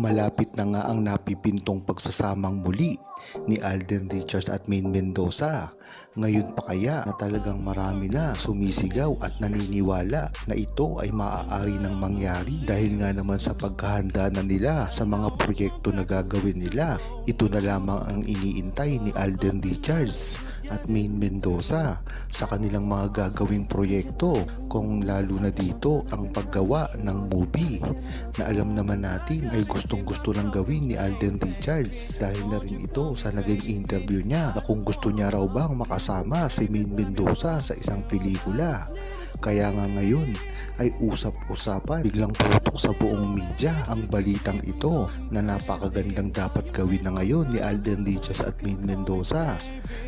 Malapit na nga ang napipintong pagsasamang muli ni Alden Richards at Maine Mendoza. Ngayon pa kaya na talagang marami na sumisigaw at naniniwala na ito ay maaari ng mangyari dahil nga naman sa pagkahanda na nila sa mga proyekto na gagawin nila. Ito na lamang ang iniintay ni Alden Richards at Maine Mendoza sa kanilang mga gagawing proyekto kung lalo na dito ang paggawa ng movie na alam naman natin ay gustong gusto ng gawin ni Alden Richards dahil na rin ito sa naging interview niya na kung gusto niya raw bang makasama si Maine Mendoza sa isang pelikula. Kaya nga ngayon ay usap-usapan biglang putok sa buong media ang balitang ito na napakagandang dapat gawin na ngayon ni Alden Richards at Maine Mendoza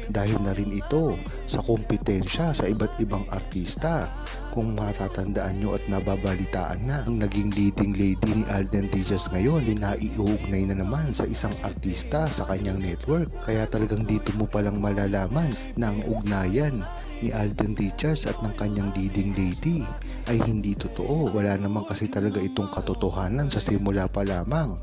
dahil na rin ito sa kompetensya sa iba't ibang artista. Kung matatandaan nyo at nababalitaan na ang naging leading lady ni Alden Richards ngayon ay naiuugnay na naman sa isang artista sa kanyang network. Kaya talagang dito mo palang malalaman na ang ugnayan ni Alden Richards at ng kanyang leading lady ay hindi totoo. Wala naman kasi talaga itong katotohanan sa simula pa lamang.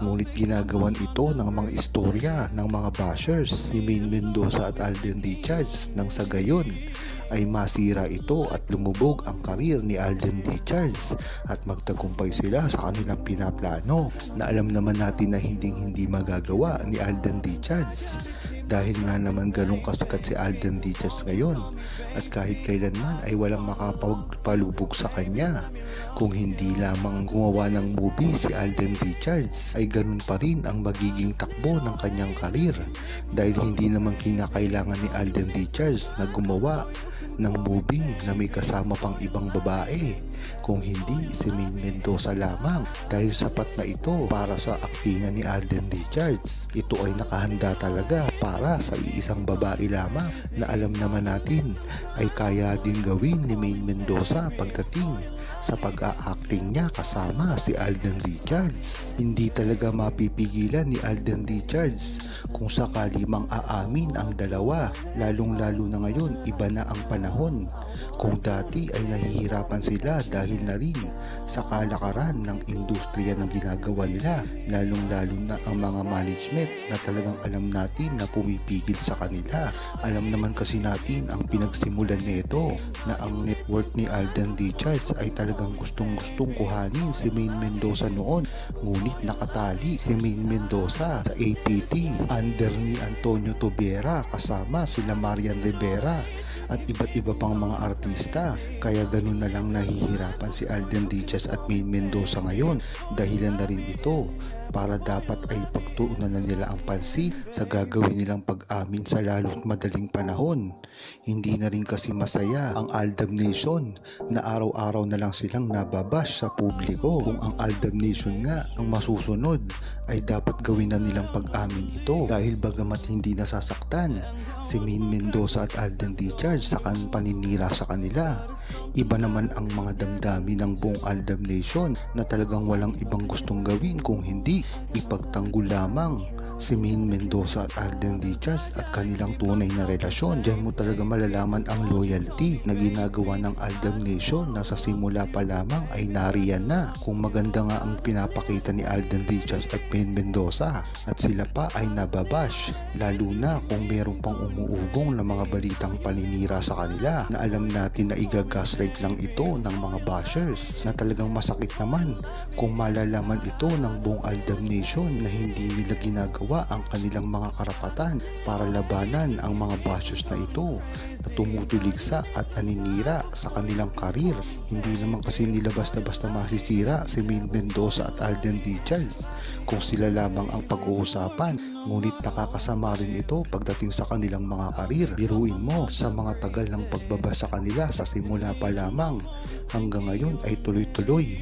Ngunit ginagawan ito ng mga istorya ng mga bashers ni Maine Mendoza at Alden Richards nang sa gayon ay masira ito at lumubog ang karir ni Alden Richards at magtagumpay sila sa kanilang pinaplano. Na alam naman natin na hindi hindi magagawa ni Alden Richards dahil nga naman ganun kasikat si Alden Richards ngayon. At kahit kailanman ay walang makapagpalubog sa kanya. Kung hindi lamang gumawa ng movie si Alden Richards ay ganun pa rin ang magiging takbo ng kanyang karir. Dahil hindi naman kinakailangan ni Alden Richards na gumawa ng movie na may kasama pang ibang babae kung hindi si Maine Mendoza lamang dahil sapat na ito para sa aktingan ni Alden Richards ito ay nakahanda talaga para sa iisang babae lamang na alam naman natin ay kaya din gawin ni Maine Mendoza pagdating sa pag-a-acting niya kasama si Alden Richards. Hindi talaga mapipigilan ni Alden Richards kung sakali mang aamin ang dalawa lalong lalo na ngayon iba na ang panahon. Kung dati ay nahihirapan sila dahil na rin sa kalakaran ng industriya ng ginagawa nila lalong lalo na ang mga management na talagang alam natin na pumipigil sa kanila. Alam naman kasi natin ang pinagsimulan nito na ang network ni Alden Richards ay talagang gustong gustong kuhanin si Maine Mendoza noon ngunit nakatali si Maine Mendoza sa APT under ni Antonio Tobera kasama sila Marian Rivera at iba't iba pang mga artista. Kaya ganun na lang nahihirapan si Alden Richards at Maine Mendoza ngayon. Dahilan na rin ito para dapat ay pagtuunan na nila ang pansin sa gagawin nilang pag-amin sa lalo't madaling panahon. Hindi na rin kasi masaya ang Aldab Nation na araw-araw na lang silang nababash sa publiko kung ang Aldab Nation nga ang masusunod ay dapat gawin na nilang pag-amin ito dahil bagamat hindi nasasaktan si Maine Mendoza at Alden Richards sa kan paninira sa kanila. Iba naman ang mga damdami ng buong Aldab Nation na talagang walang ibang gustong gawin kung hindi ipagtanggol lamang si Maine Mendoza at Alden Richards at kanilang tunay na relasyon. Diyan mo talaga malalaman ang loyalty na ginagawa ng Aldam Nation na sa simula pa lamang ay nariyan na. Kung maganda nga ang pinapakita ni Alden Richards at Maine Mendoza at sila pa ay nababash lalo na kung meron pang umuugong na mga balitang paninira sa kanila na alam natin na igagaslight lang ito ng mga bashers na talagang masakit naman kung malalaman ito ng buong Aldam Nation na hindi nila ginagawa ang kanilang mga karapatan para labanan ang mga bashers na ito na tumutuligsa at naninira sa kanilang karir. Hindi naman kasi nila basta-basta masisira si Maine Mendoza at Alden Richards kung sila lamang ang pag-uusapan. Ngunit nakakasama rin ito pagdating sa kanilang mga karir. Biruin mo sa mga tagal ng pagbaba sa kanila sa simula pa lamang hanggang ngayon ay tuloy-tuloy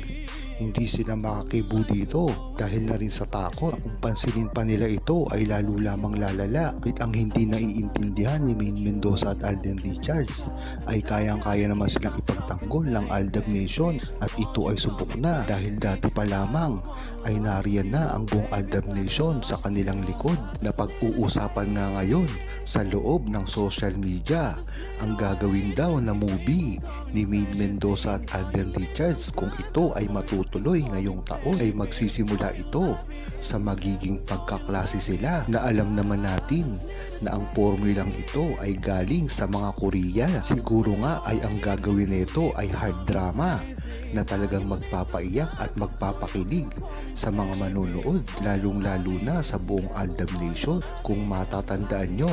hindi sila makakibo dito dahil na rin sa takot. Kung pansinin pa nila ito ay lalo lamang lalala. At ang hindi naiintindihan ni Maine Mendoza at Alden Richards ay kayang-kaya naman silang ipagtanggol ng Aldab Nation at ito ay subok na dahil dati pa lamang ay nariyan na ang buong Aldab Nation sa kanilang likod na pag-uusapan nga ngayon sa loob ng social media ang gagawin daw na movie ni Maine Mendoza at Alden Richards kung ito ay matutuloy matutuloy ngayong taon ay magsisimula ito sa magiging pagkaklase sila na alam naman natin na ang formulang ito ay galing sa mga Korea. Siguro nga ay ang gagawin nito ay hard drama na talagang magpapaiyak at magpapakilig sa mga manonood lalong lalo na sa buong Aldam Nation. Kung matatandaan nyo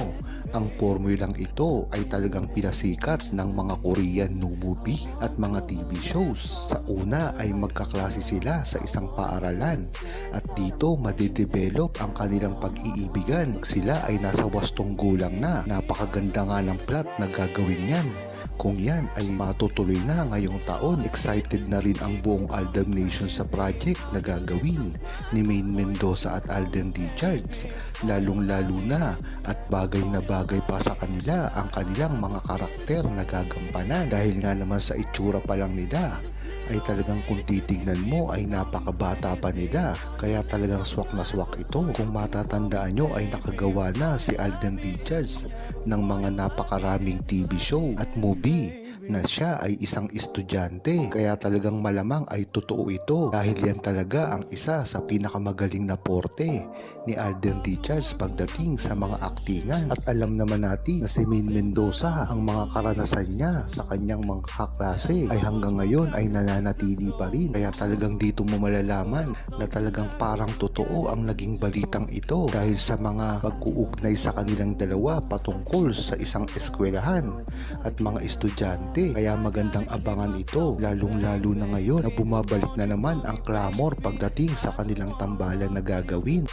ang formulang ito ay talagang pinasikat ng mga Korean new movie at mga TV shows. Sa una ay magkaklase sila sa isang paaralan at dito madedevelop ang kanilang pag-iibigan. Sila ay nasa wastong gulang na. Napakaganda nga ng plot na gagawin yan. Kung yan ay matutuloy na ngayong taon, excited na rin ang buong Aldam Nation sa project na gagawin ni Main Mendoza at Alden Richards. Lalong lalo na at bagay na bagay pa sa kanila ang kanilang mga karakter na gagampanan dahil nga naman sa itsura pa lang nila ay talagang kung titignan mo ay napakabata pa nila. Kaya talagang swak na swak ito. Kung matatandaan nyo ay nakagawa na si Alden Richards ng mga napakaraming TV show at movie na siya ay isang estudyante. Kaya talagang malamang ay totoo ito dahil yan talaga ang isa sa pinakamagaling na porte ni Alden Richards pagdating sa mga aktingan. At alam naman natin na si Main Mendoza ang mga karanasan niya sa kanyang mga kaklase ay hanggang ngayon ay nananatili pa rin. Kaya talagang dito mo malalaman na talagang parang totoo ang naging balitang ito dahil sa mga pag-uugnay sa kanilang dalawa patungkol sa isang eskwelahan at mga estudyante. Kaya magandang abangan ito lalong lalo na ngayon na bumabalik na naman ang clamor pagdating sa kanilang tambalan na gagawin.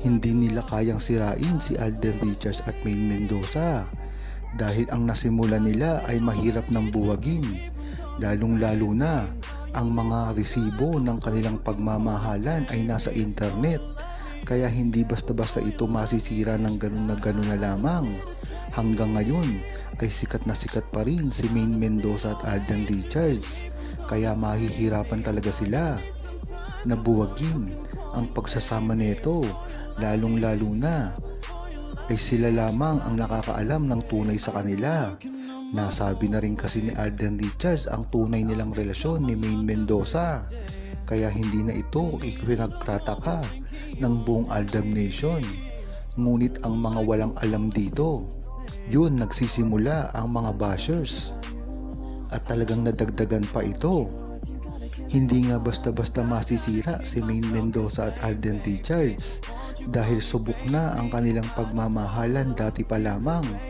Hindi nila kayang sirain si Alden Richards at Main Mendoza dahil ang nasimula nila ay mahirap ng buwagin lalong lalo na ang mga resibo ng kanilang pagmamahalan ay nasa internet kaya hindi basta-basta ito masisira ng ganun na ganun na lamang hanggang ngayon ay sikat na sikat pa rin si Main Mendoza at Alden Richards kaya mahihirapan talaga sila na buwagin ang pagsasama nito lalong lalo na ay sila lamang ang nakakaalam ng tunay sa kanila. Nasabi na rin kasi ni Alden Richards ang tunay nilang relasyon ni Main Mendoza. Kaya hindi na ito ipinagtataka ng buong Aldam Nation. Ngunit ang mga walang alam dito, yun nagsisimula ang mga bashers. At talagang nadagdagan pa ito. Hindi nga basta-basta masisira si Main Mendoza at Alden Richards dahil subok na ang kanilang pagmamahalan dati pa lamang.